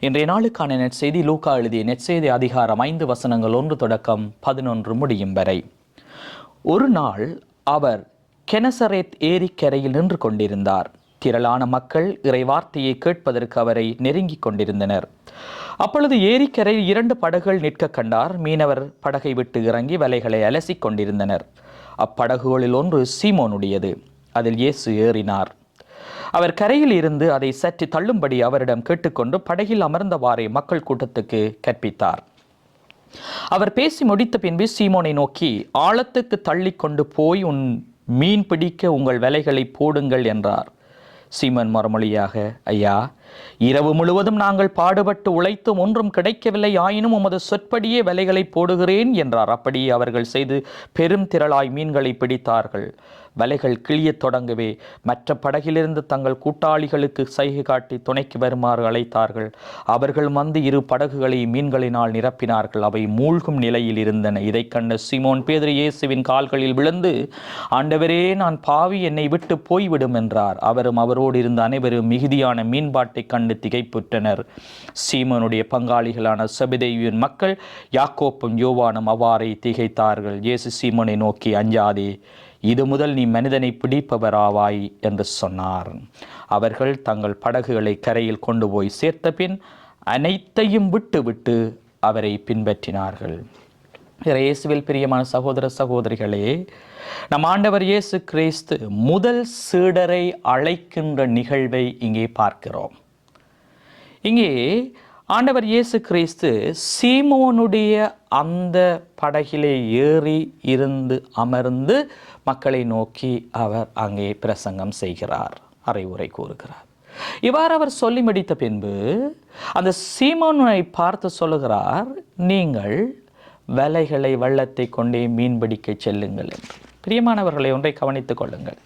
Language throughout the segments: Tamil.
இன்றைய நாளுக்கான நெற்செய்தி லூக்கா எழுதிய நெற்செய்தி அதிகாரம் ஐந்து வசனங்கள் ஒன்று தொடக்கம் பதினொன்று முடியும் வரை. ஒரு நாள் அவர் கெனசரேத் ஏரிக்கரையில் நின்று கொண்டிருந்தார். திரளான மக்கள் இறைவார்த்தையை கேட்பதற்கு அவரை நெருங்கிக் கொண்டிருந்தனர். அப்பொழுது ஏரிக்கரையில் இரண்டு படகுகள் நிற்க கண்டார். மீனவர் படகை விட்டு இறங்கி வலைகளை அலசிக் கொண்டிருந்தனர். அப்படகுகளில் ஒன்று சீமோனுடையது. அதில் இயேசு ஏறினார். அவர் கரையில் இருந்து அதை சற்று தள்ளும்படி அவரிடம் கேட்டுக்கொண்டு படகில் அமர்ந்தவாறே மக்கள் கூட்டத்துக்கு கற்பித்தார். அவர் பேசி முடித்த பின்பு சீமோனை நோக்கி ஆழத்துக்கு தள்ளி கொண்டு போய் உன் மீன் பிடிக்க உங்கள் வலைகளை போடுங்கள் என்றார். சீமன் மறுமொழியாக ஐயா இரவு முழுவதும் நாங்கள் பாடுபட்டு உழைத்தும் ஒன்றும் கிடைக்கவில்லை ஆயினும் உமது சொற்படியே வலைகளை போடுகிறேன் என்றார். அப்படியே அவர்கள் செய்து பெரும் திரளாய் மீன்களை பிடித்தார்கள். வலைகள் கிழியத் தொடங்கவே மற்ற படகிலிருந்து தங்கள் கூட்டாளிகளுக்கு சைகை காட்டி துணைக்கு வருமாறு அழைத்தார்கள். அவர்கள் வந்து இரு படகுகளை மீன்களினால் நிரப்பினார்கள். அவை மூழ்கும் நிலையில் இருந்தன. இதைக் கண்ட சிமோன் பேதுரு இயேசுவின் கால்களில் விழுந்து ஆண்டவரே நான் பாவி என்னை விட்டு போய்விடும் என்றார். அவரும் அவரோடு இருந்த அனைவரும் மிகுதியான மீன்பாட்டை கண்டு திகைப்புற்றனர். சீமனுடைய பங்காளிகளான சபிதேவியின் மக்கள் யாக்கோப்பும் யோவானும் அவ்வாறே திகைத்தார்கள். இயேசு சீமனை நோக்கி அஞ்சாதே இது முதல் நீ மனிதனை பிடிப்பவராவாய் என்று சொன்னார். அவர்கள் தங்கள் படகுகளை கரையில் கொண்டு போய் சேர்த்த பின் அனைத்தையும் விட்டுவிட்டு அவரை பின்பற்றினார்கள். இயேசுவில் பிரியமான சகோதர சகோதரிகளே நம் ஆண்டவர் இயேசு கிறிஸ்து முதல் சீடரை அழைக்கின்ற நிகழ்வை இங்கே பார்க்கிறோம். இங்கே ஆண்டவர் இயேசு கிறிஸ்து சீமோனுடைய அந்த படகிலே ஏறி இருந்து அமர்ந்து மக்களை நோக்கி அவர் அங்கே பிரசங்கம் செய்கிறார். அறைவுரை கூறுகிறார். இவ்வாறு அவர் சொல்லி முடித்த பின்பு அந்த சீமோனை பார்த்து சொல்லுகிறார் நீங்கள் வலைகளை வள்ளத்தை கொண்டே மீன்பிடிக்க செல்லுங்கள் என்று. பிரியமானவர்களை ஒன்றை கவனித்துக் கொள்ளுங்கள்.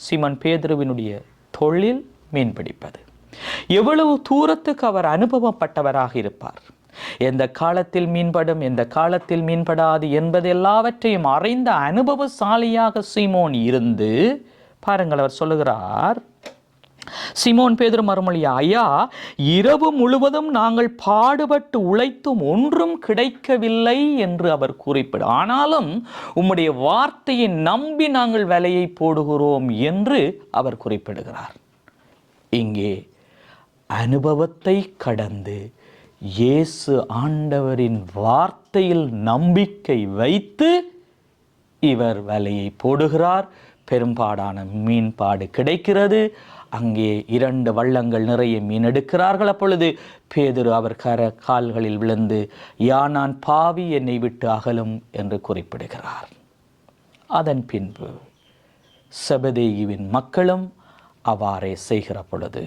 சீமன் பேதுருவினுடைய தொழில் மீன்பிடிப்பது எவ்வளவு தூரத்துக்கு அவர் அனுபவப்பட்டவராக இருப்பார்? எந்த காலத்தில் மீன்படும் எந்த காலத்தில் மீன்படாது என்பது எல்லாவற்றையும் அறிந்த அனுபவசாலியாக சீமோன் இருந்து பாருங்கள் அவர் சொல்லுகிறார். சிமோன் பேதர் மறுமொழி ஐயா இரவு முழுவதும் நாங்கள் பாடுபட்டு உழைத்தும் ஒன்றும் கிடைக்கவில்லை என்று அவர் குறிப்பிடும் ஆனாலும் உம்முடைய வார்த்தையை நம்பி நாங்கள் விலையை போடுகிறோம் என்று அவர் குறிப்பிடுகிறார். இங்கே அனுபவத்தை கடந்து இயேசு ஆண்டவரின் வார்த்தையில் நம்பிக்கை வைத்து இவர் வலையை போடுகிறார். பெரும்பாடான மீன்பாடு கிடைக்கிறது. அங்கே இரண்டு வள்ளங்கள் நிறைய மீன் எடுக்கிறார்கள். அப்பொழுது பேதுரு அவர் கர கால்களில் விழுந்து யா நான் பாவி என்னை விட்டு அகலும் என்று குறிப்பிடுகிறார். அதன் பின்பு செபதேயுவின் மக்களும் அவ்வாறே செய்கிற பொழுது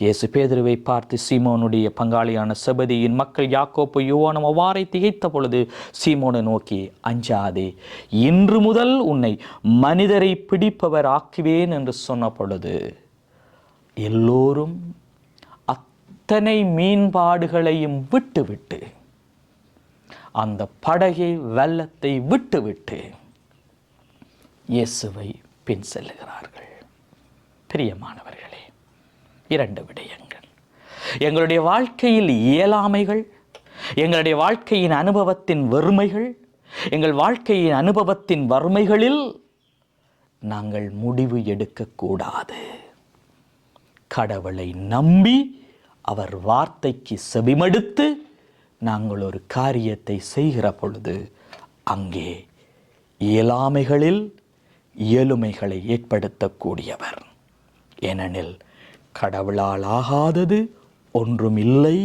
இயேசு பேதுருவை பார்த்து சீமோனுடைய பங்காளியான செபதியின் மக்கள் யாக்கோப்பு யுவானும் அவ்வாறே திகைத்த பொழுது சீமோனை நோக்கி அஞ்சாதே இன்று முதல் உன்னை மனிதரை பிடிப்பவர் ஆக்குவேன் என்று சொன்ன பொழுது எல்லோரும் அத்தனை மீன்பாடுகளையும் விட்டுவிட்டு அந்த படகை வெள்ளத்தை விட்டுவிட்டு இயேசுவை பின் செல்லுகிறார்கள். பிரியமானவர்களே இரண்டு விடயங்கள். எங்களுடைய வாழ்க்கையில் இயலாமைகள் எங்களுடைய வாழ்க்கையின் அனுபவத்தின் வறுமைகள் எங்கள் வாழ்க்கையின் அனுபவத்தின் வறுமைகளில் நாங்கள் முடிவு எடுக்கக்கூடாது. கடவுளை நம்பி அவர் வார்த்தைக்கு செவிமடுத்து நாங்கள் ஒரு காரியத்தை செய்கிற பொழுது அங்கே இயலாமைகளில் இயலுமைகளை ஏற்படுத்தக்கூடியவர். ஏனெனில் கடவுளால் ஆகாதது ஒன்றுமில்லை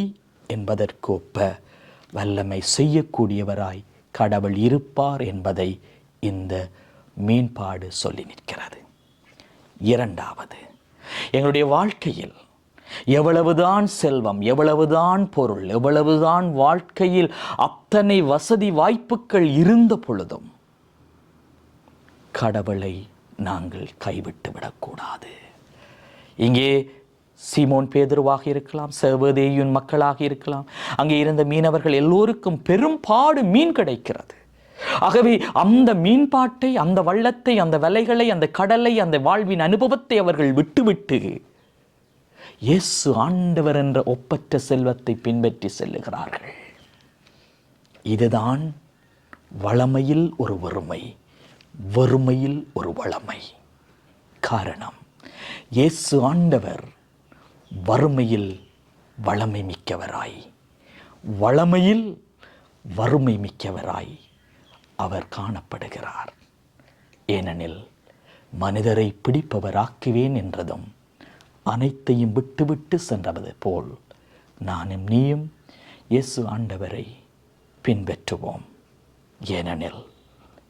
என்பதற்கொப்ப வல்லமை செய்யக்கூடியவராய் கடவுள் இருப்பார் என்பதை இந்த மீன்பாடு சொல்லி நிற்கிறது. இரண்டாவது எங்களுடைய வாழ்க்கையில் எவ்வளவுதான் செல்வம் எவ்வளவுதான் பொருள் எவ்வளவுதான் வாழ்க்கையில் அத்தனை வசதி வாய்ப்புகள் இருந்த பொழுதும் கடவுளை நாங்கள் கைவிட்டு விடக்கூடாது. இங்கே சீமோன் பேதுருவாக இருக்கலாம் சர்வதேயின் மக்களாக இருக்கலாம். அங்கே இருந்த மீனவர்கள் எல்லோருக்கும் பெரும்பாடு மீன் கிடைக்கிறது. ஆகவே அந்த மீன்பாட்டை அந்த வள்ளத்தை அந்த வலைகளை அந்த கடலை அந்த வாழ்வின் அனுபவத்தை அவர்கள் விட்டுவிட்டு இயேசு ஆண்டவர் என்ற ஒப்பற்ற செல்வத்தை பின்பற்றி செல்லுகிறார்கள். இதுதான் வளமையில் ஒரு வறுமை வறுமையில் ஒரு வளமை. காரணம் இயேசு ஆண்டவர் வறுமையில் வளமை மிக்கவராய். வளமையில் வறுமை மிக்கவராய் அவர் காணப்படுகிறார். ஏனெனில் மனிதரை பிடிப்பவராக்குவேன் என்றதும் அனைத்தையும் விட்டுவிட்டு சென்றது போல் நானும் நீயும் இயேசு ஆண்டவரை பின்பற்றுவோம். ஏனெனில்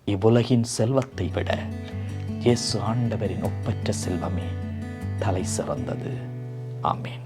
இவ்வுலகின் செல்வத்தை விட இயேசு ஆண்டவரின் ஒப்பற்ற செல்வமே தலை சிறந்தது ஆமேன்.